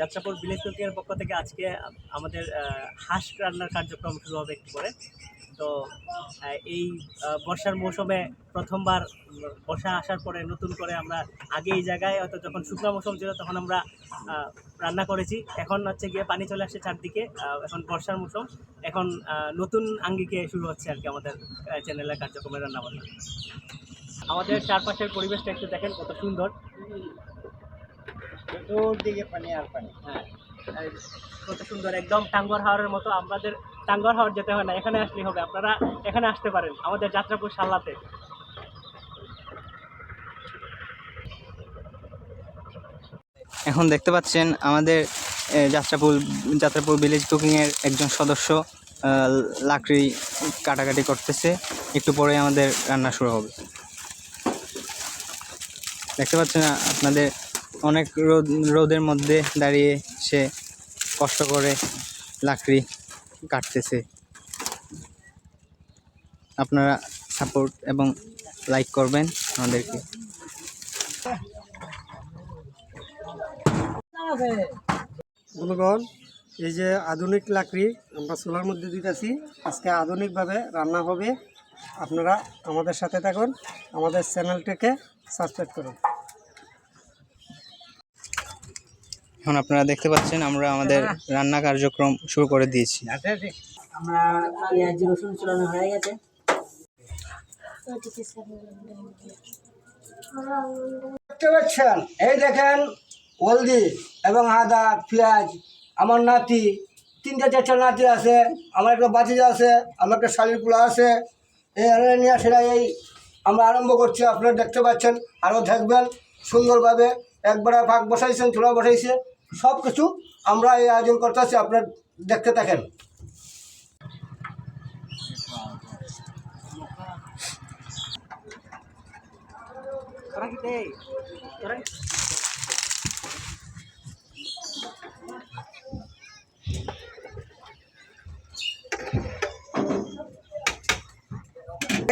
Jatrapur village কুকিংয়ের পক্ষ থেকে আজকে আমাদের হাঁস রান্নার কার্যক্রম শুরু হবে একটু করে তো এই বর্ষার মৌসুমে প্রথমবার বর্ষা আসার পরে নতুন করে আমরা আগে এই জায়গায়, হয়তো যখন শুকনো মৌসুম ছিল তখন আমরা রান্না করেছি। এখন হচ্ছে গিয়ে পানি চলে আসছে চারদিকে এখন বর্ষার মৌসুম। এখন নতুন আঙ্গিকে শুরু হচ্ছে আর কি আমাদের চ্যানেলের কার্যক্রমের রান্না বান্না আমাদের চারপাশের পরিবেশটা একটু দেখেন কত সুন্দর। হ্যাঁ কত সুন্দর, একদম টাঙ্গর মতো টাঙ্গর যেতে হয় না, এখানে হবে, আপনারা এখানে আসতে পারেন আমাদের যাত্রাপুর এখন দেখতে পাচ্ছেন আমাদের যাত্রাপুর যাত্রাপুর ভিলেজ কুকিংয়ের একজন সদস্য লাকড়ি কাটাকাটি করতেছে, একটু পরে আমাদের রান্না শুরু হবে। দেখতে পাচ্ছেন আপনাদের অনেক রোদ, রোদের মধ্যে দাঁড়িয়ে সে কষ্ট করে লাকড়ি কাটতেছে। আপনারা সাপোর্ট এবং লাইক করবেন আমাদেরকে। এই যে আধুনিক লাকড়ি আমরা চুলার মধ্যে দিতেছি, আজকে আধুনিকভাবে রান্না হবে। আপনারা আমাদের সাথে থাকুন, আমাদের চ্যানেলটিকে সাবস্ক্রাইব করুন। এখন আপনারা দেখতে পাচ্ছেন আমরা আমাদের রান্না কার্যক্রম শুরু করে দিয়েছি। আমরা পেঁয়াজ রসুন চুলানো হয়ে গেছে। দেখতে পাচ্ছেন? এই দেখেন হলদি এবং আদা পেঁয়াজ আমার নাতি তিনটে চারটে নাতি আছে আমার একটা বাতিজা আছে আমার একটা শালির পোলা আছে। এই নিয়ে সেটা এই আমরা আরম্ভ করছি আপনারা দেখতে পাচ্ছেন আরও দেখবেন সুন্দরভাবে। একবারে ভাগ বসাইছেন চুলা বসাইছে। সব কিছু আমরা এই আয়োজন করতে আছি আপনারা দেখতে থাকেন।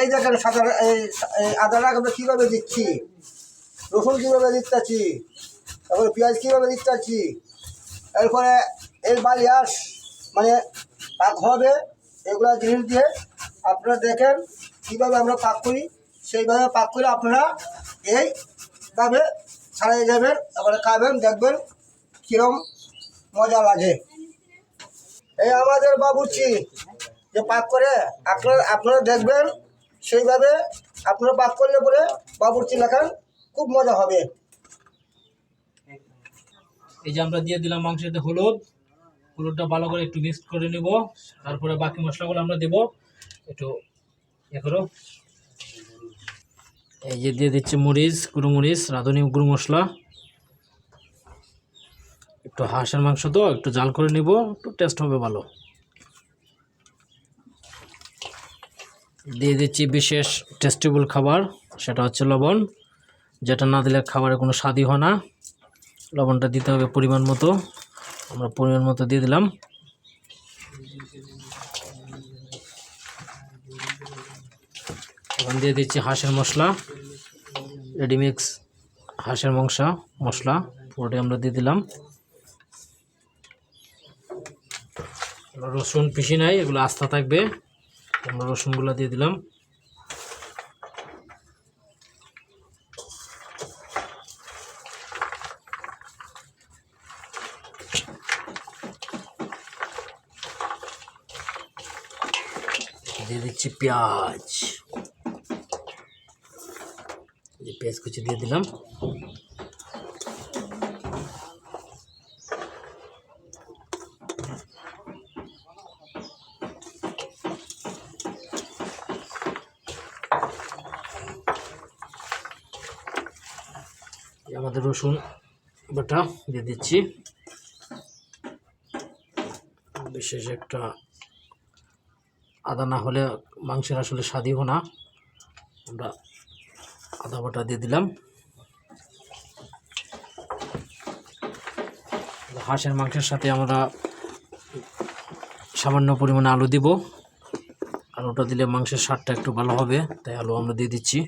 এই দেখেন সাদা এই এই আদাটা আমরা কীভাবে দিচ্ছি? রসুন কীভাবে দিচ্ছি? তারপরে পেঁয়াজ কীভাবে দিতে দিচ্ছি এরপরে এই বালিয়াস মানে পাক হবে, এগুলো জিনিস দিয়ে আপনারা দেখেন কীভাবে আমরা পাক করি। সেইভাবে পাক করে আপনারা এইভাবে ছাড়িয়ে যাবেন তারপরে খাবেন, দেখবেন কীরম মজা লাগে। এই আমাদের বাবুর্চি, যে পাক করে, আপনারা আপনারা দেখবেন সেইভাবে আপনারা পাক করলে পরে বাবুর্চি লেখান খুব মজা হবে। এই যে আমরা দিয়ে দিলাম মাংসেতে হলুদ, হলুদটা ভালো করে একটু মিক্স করে নেব, তারপরে বাকি মশলাগুলো আমরা দেব, একটু ইয়ে করো। এই যে দিয়ে দিচ্ছি মরিচ, গুঁড়ো মরিচ, রাঁধুনি গুঁড়ো মশলা। একটু হাঁসের মাংস তো, একটু জাল করে নিব, একটু টেস্ট হবে ভালো। দিয়ে দিচ্ছি বিশেষ টেস্টেবল খাবার, সেটা হচ্ছে লবণ, যেটা না দিলে খাবারে কোনো স্বাদই হয় না। লবণটা দিতে হবে পরিমাণ মতো। আমরা পরিমাণ মতো দিয়ে দিলাম। এখন দিয়ে দিচ্ছি হাঁসের মশলা রেডিমিক্স হাঁসের মাংস, মশলা, পুরোটাই আমরা দিয়ে দিলাম। রসুন পিসি নাই, এগুলো আস্থা থাকবে। আমরা রসুনগুলো দিয়ে দিলাম। দিয়ে পেঁয়াজ। পেঁয়াজ কুচি দিয়ে দিলাম। আমাদের রসুন বাটা দিয়ে দিচ্ছি। বিশেষ একটা আদা না হলে মাংসের আসলে স্বাদই না। আমরা আদা বাটা দিয়ে দিলাম। হাঁসের মাংসের সাথে আমরা সামান্য পরিমাণে আলু দিব। আলুটা দিলে মাংসের স্বাদটা একটু ভালো হবে, তাই আলু আমরা দিয়ে দিচ্ছি।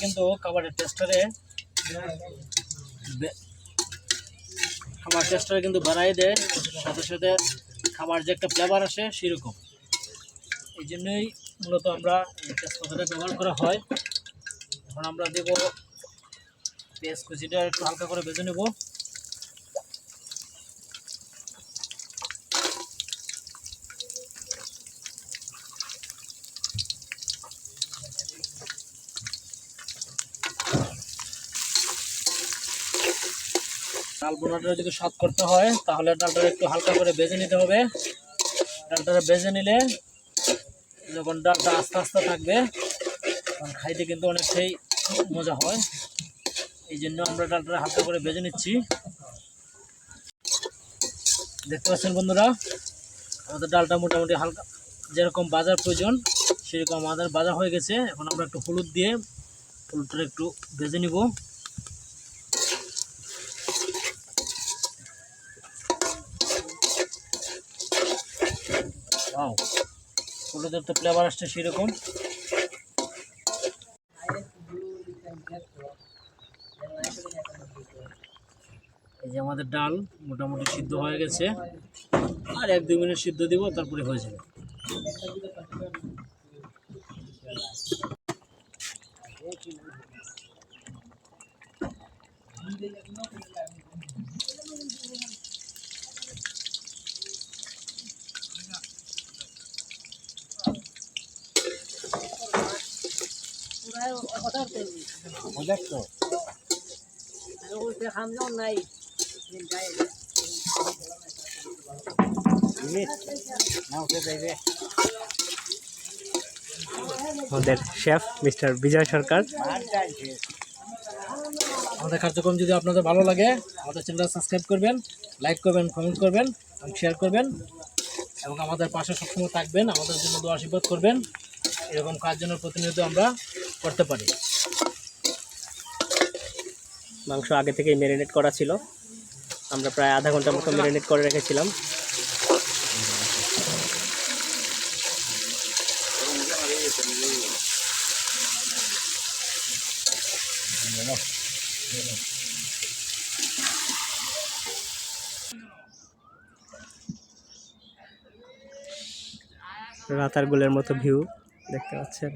কিন্তু খাবারের টেস্টারে খাবার টেস্টটা কিন্তু বাড়াই দেয়। সাথে সাথে খাবার যে একটা ফ্লেভার আসে সেরকম। এই জন্যই মূলত আমরা তেজপাতাটা ব্যবহার করা হয়। এখন আমরা দেব পেঁয়াজ কুচিটা একটু হালকা করে বেজে নেব। বোনাটা যদি স্বাদ করতে হয়, তাহলে ডালটা একটু হালকা করে বেজে নিতে হবে। ডালটা বেজে নিলে যখন ডালটা আস্তে আস্তে থাকবে, তখন খাইতে কিন্তু অনেকটাই মজা হয়। এই জন্য আমরা ডালটা হালকা করে বেজে নিচ্ছি। দেখতে পাচ্ছেন বন্ধুরা, আমাদের ডালটা মোটামুটি হালকা, যেরকম বাজার প্রয়োজন, সেরকম আমাদের বাজার হয়ে গেছে। এখন আমরা একটু হলুদ দিয়ে হলুদটা একটু ভেজে নিব। ওয়াও হলুদের তো ফ্লেভার আসছে সেরকম। এই যে আমাদের ডাল মোটামুটি সিদ্ধ হয়ে গেছে। আর এক দুই মিনিট সিদ্ধ দিব, তারপরে হয়ে যাবে। আমাদের শেফ মিস্টার বিজয় সরকার। আমাদের কার্যক্রম যদি আপনাদের ভালো লাগে আমাদের চ্যানেলটা সাবস্ক্রাইব করবেন লাইক করবেন কমেন্ট করবেন এবং শেয়ার করবেন এবং আমাদের পাশে সবসময় থাকবেন আমাদের জন্য দোয়া আশীর্বাদ করবেন। এরকম কাজ জন্য প্রতিনিয়ত আমরা করতে পারি। মাংস আগে থেকেই ম্যারিনেট করা ছিল। আমরা প্রায় আধা ঘণ্টার মতো ম্যারিনেট করে রেখেছিলাম। রাতার গোলের মতো ভিউ দেখতে পাচ্ছেন।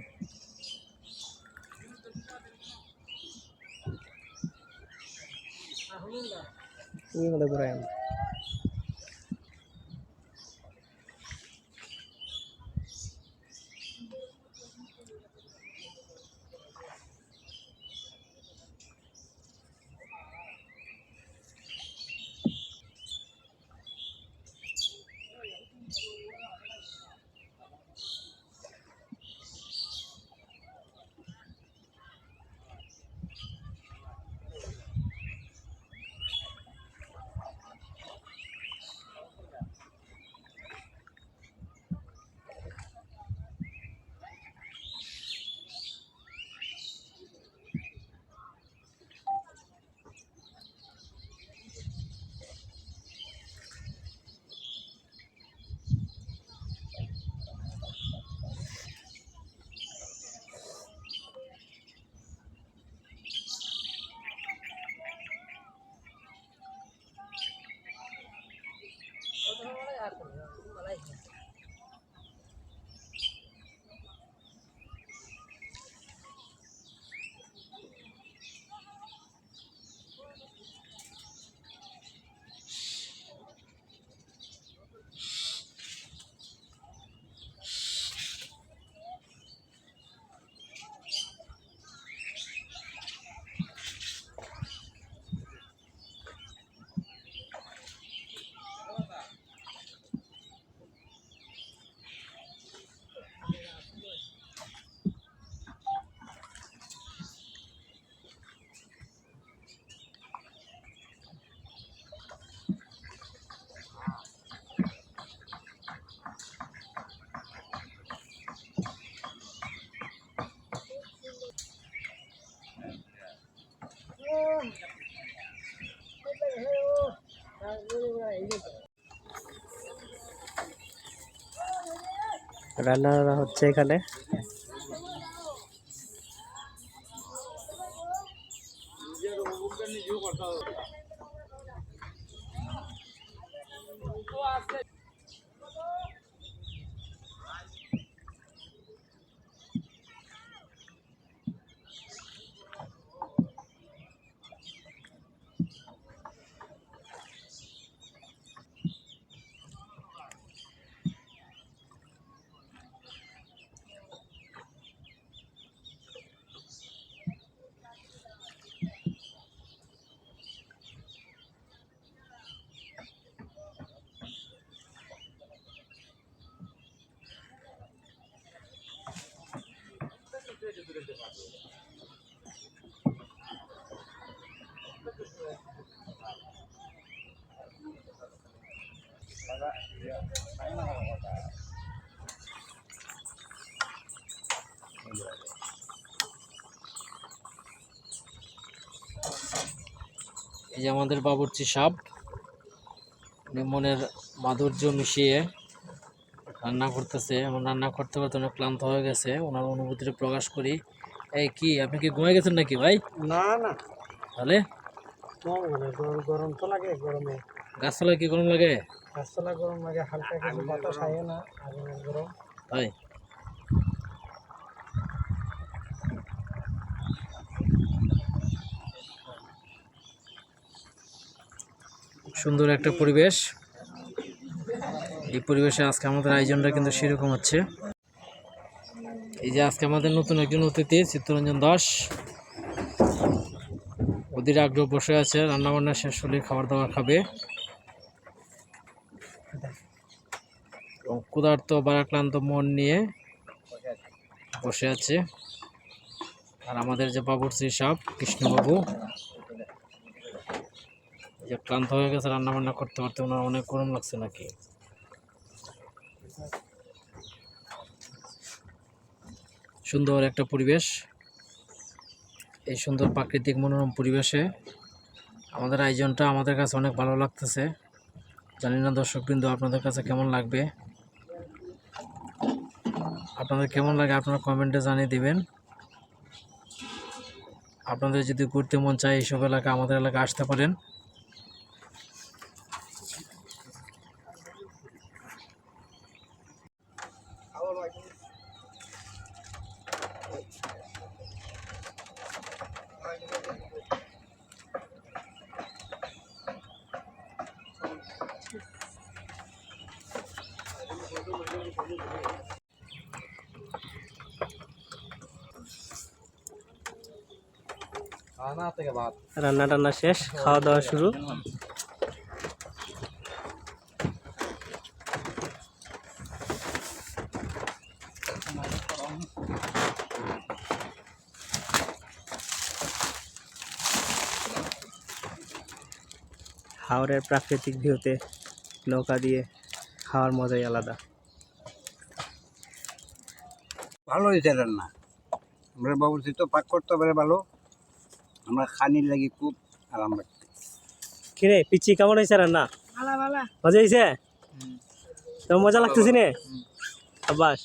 Ini udah keren রান্না হচ্ছে এখানে। এই যে আমাদের বাবুর্চি সাপ মনের মাধুর্য মিশিয়ে রান্না করতেছে। এবং রান্না করতে করতে অনেক ক্লান্ত হয়ে গেছে। ওনার অনুভূতিটা প্রকাশ করি। এই কি আপনি কি ঘুমিয়ে গেছেন নাকি ভাই? না না। তাহলে? গরম গরম তো লাগে গরমে। গাছতলায় কি গরম লাগে? গাছতলা গরম লাগে হালকা কিছু বাতাস আয় না গরম। তাই? সুন্দর একটা পরিবেশ। এই পরিবেশে আজকে আমাদের আয়োজনটা কিন্তু সেরকম হচ্ছে। এই যে আজকে আমাদের নতুন একজন অতিথি, চিত্তরঞ্জন দাস। ওদের আগ্রহ বসে আছে, রান্নাবান্না শেষ হলে খাবার দাবার খাবে। ক্ষুধার্ত বারাক্লান্ত মন নিয়ে বসে আছে। আর আমাদের যে বাবুর্চি সাপ, কৃষ্ণবাবু। যে ক্লান্ত হয়ে গেছে, রান্নাবান্না করতে করতে ওনার অনেক গরম লাগছে নাকি? সুন্দর একটা পরিবেশ। এই সুন্দর প্রাকৃতিক মনোরম পরিবেশে আমাদের আয়োজনটা আমাদের কাছে অনেক ভালো লাগতেছে। জানি না দর্শকবৃন্দ, আপনাদের কাছে কেমন লাগবে? আপনাদের কেমন লাগে আপনারা কমেন্টে জানিয়ে দিবেন। আপনাদের যদি ঘুরতে মন চায় এইসব এলাকা আমাদের এলাকা আসতে পারেন। রান্না টান্না শেষ খাওয়া দাওয়া শুরু। হাওড়ের প্রাকৃতিক ভিউতে নৌকা দিয়ে খাওয়ার মজাই আলাদা। ভালো হয়েছে রান্না আমরা বাবুর্চি তো পাক করতে পারে ভালো। আমরা খানির লাগি খুব আরাম লাগছে কিরে পিচি কেমন হয়েছে রান্না? মজা হয়েছে? তো মজা লাগতেছি নে? আব্বাস।